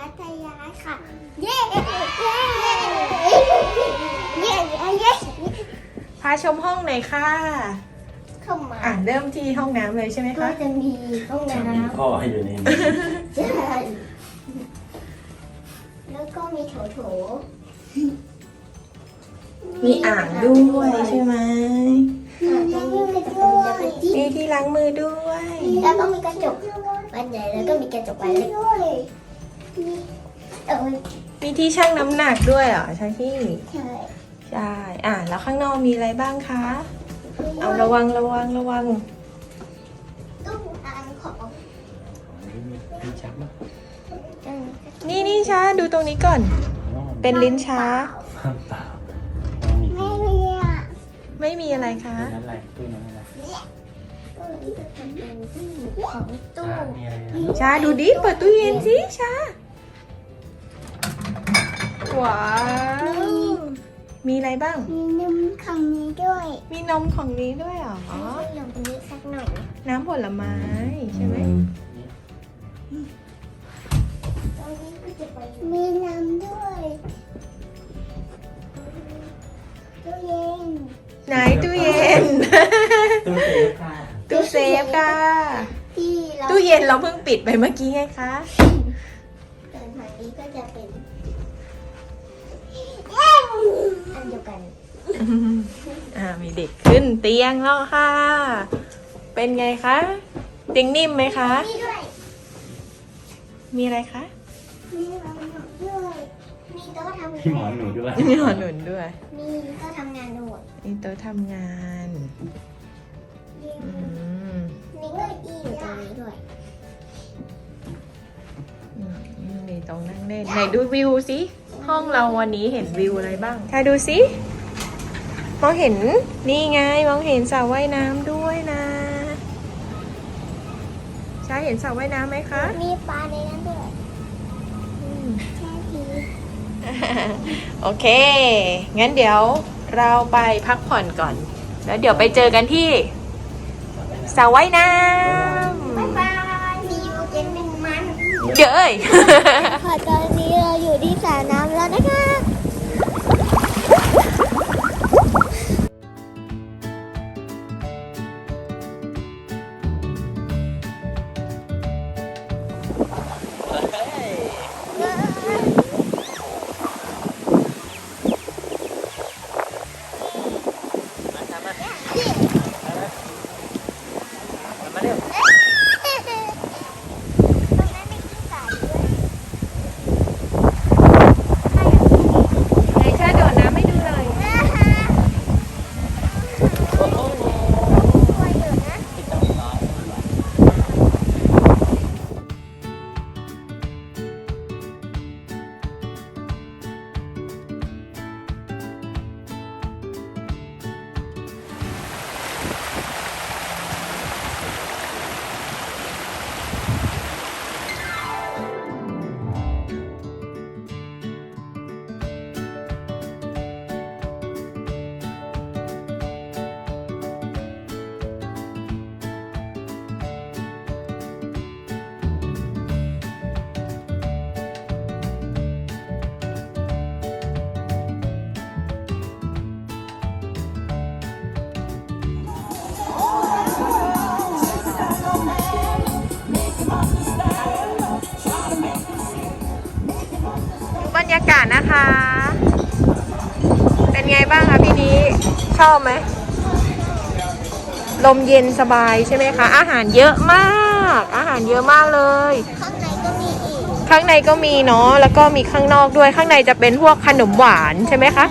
พัทยาค่ะ เย้เย้เย้เย้เย้พาชมห้องหน่อยค่ะ เข้ามาอะเริ่มที่ห้องน้ำเลยใช่ไหมก็คะ จะมีห้องน้มีพ่อให้อยู่ในนี้ำใช่แล้วก็มีโถโถมีอ่างด้วยใช่ไหมอ่างตรงนี้ก็จะเป็นจะเป็นที่มีที่ล้างมือด้วย แล้วก็มีกระจกบานใหญ่แล้วก็มีกระจกบานเล็กเออ มีที่ชั่งน้ำหนักด้วยเหรอใช่ที่ใช่ใช่อะแล้วข้างนอกมีอะไรบ้างคะ เอาระวังระวังระวังตู้อ่างของมีชักมั้ยนี่นี่ช้าดูตรงนี้ก่อน เป็นลิ้นช้าเปล่ามีไม่มีอะไม่มีอะไรคะตู้นั้นอะไรตู้นั้นอะไร ตู้นี้จะเป็นตู้ของตู้อ่ามีอะไรนะช้าดูดิเปิดตู้เย็นสิช้าว้าวมีอะไรบ้าง มีนมของนี้ด้วย มีนมของนี้ด้วยเหรอให้ลงตรงนี้สักหน่อย น้ำผลไม้ใช่ไหมตรงนี้ก็จะไปมีน้ำด้วยตู้เย็นไหนตู้เย็นตู้เซฟค่ะ ตู้เซฟค่ะที่เราตู้เย็นเราเพิ่งปิดไปเมื่อกี้ไงคะเดินทางนี้ก็จะเป็นอันเดียวกันอ่ามีเด็กขึ้นเตียงแล้วค่ะ เป็นไงคะเตียงนิ่มไหมคะ นี่ด้วยมีอะไรคะ มีหมอนหนุนด้วยมีโต๊ะทำงานพี่หมอนหนูด้วย มีหอหนุนด้วย มีโต๊ะทำงานด้วยมีโต๊ะทำงานอื มมีเก้าอี้อยู่ตรงนี้ด้วยอืมมีตรงนั่งเล่นไหนดูวิวสิ ห้องเราวันนี้เห็นวิวอะไรบ้างใครดูสิ มองเห็นนี่ไง มองเห็นสระว่ายน้ำด้วยนะใช่เห็นสระว่ายน้ำไหมคะ มีปลาในนั้นด้วยอืมแช่ทีโอเค งั้นเดี๋ยวเราไปพักผ่อนก่อน แล้วเดี๋ยวไปเจอกันที่ สระว่ายน้บ๊ายบายมีอยู่เย็นหนึ่งมันำเย้ย ค่ะตอนนี้เราอยู่ที่สระน้ำแล้วนะคะ ยากาศนะคะ เป็นไงบ้างคะพี่นี้ชอบไหม ลมเย็นสบายใช่ไหมคะ อาหารเยอะมาก อาหารเยอะมากเลย ข้างในก็มีอีก ข้างในก็มีเนาะ แล้วก็มีข้างนอกด้วย ข้างในจะเป็นพวกขนมหวานใช่ไหมคะ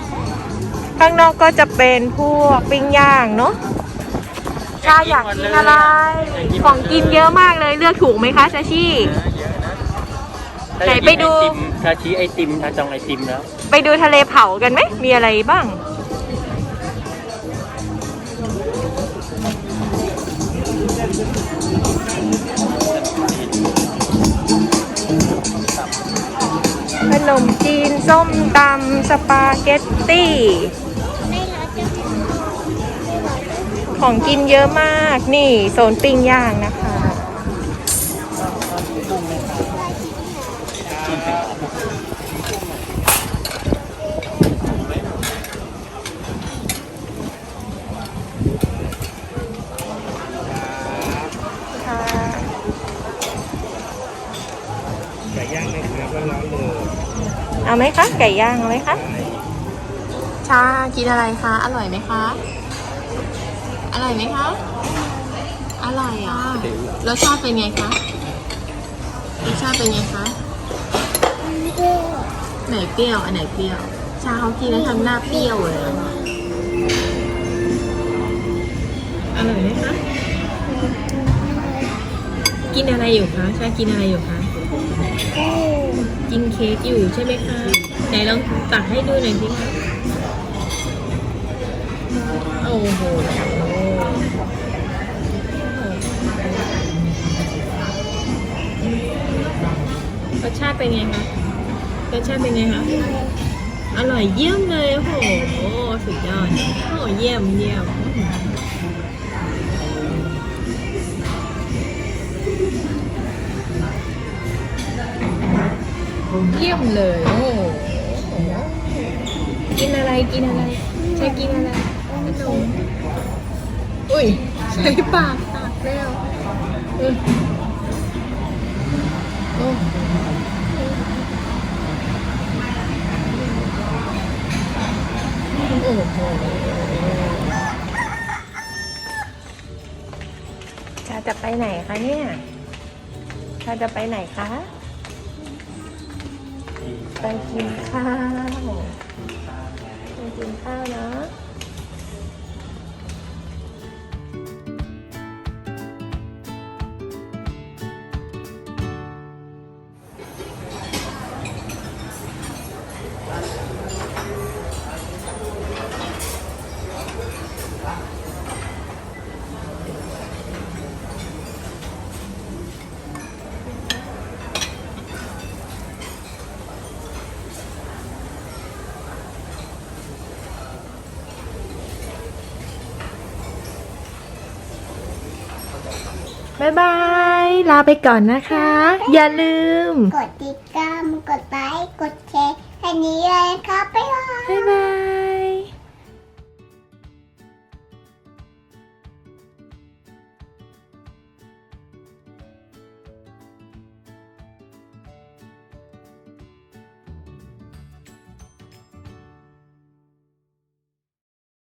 ข้างนอกก็จะเป็นพวกปิ้งย่างเนาะชาอยากกินอะไร ของกินเยอะมากเลย เลือกถูกไหมคะชาชี่ ไหนไปดูชาชีไอติมชาจองไอติมแล้ว ไปดูทะเลเผากันไหม มีอะไรบ้าง ขนมจีน ส้มตำสปาเกตตี้ในร้านจะมีในร้านจะมีของกินเยอะมาก นี่ โซนปิ้งย่างนะคะ เอาไหมคะไก่ย่างเอาไหมคะชากินอะไรคะอร่อยไหมคะอร่อยไหมคะอร่อยอะรสชาติเป็นไงคะรสชาติเป็นไงคะไหนเปรี้ยวอันไหนเปรี้ยว ชาเขากินแล้วทำหน้าเปรี้ยวเลยอะอร่อยไหมคะกินอะไรอยู่คะชากินอะไรอยู่คะ กินเค้กอยู่ใช่ไหมคะไหนลองตักให้ดูหน่อยสิคะโอ้โหรสชาติเป็นไงคะรสชาติเป็นไงคะอร่อยเยี่ยมเลยโอ้โหสุดยอดโอ้โหเยี่ยมเยี่ยม เยี่ยมเลยโอ้โหกินอะไรกินอะไรใช้กินอะไรขนมอุ้ยใช้ปากตักแล้วอืมโอ้โอ้โหชาจะไปไหนคะเนี่ยชาจะไปไหนคะ ไปกินข้าวไปกินข้าวเนาะ บายบาย ลาไปก่อนนะคะ อย่าลืม กดติดตาม กดไลค์ กดแชร์อันนี้เลยครับบ๊ายบาย บ๊ายบาย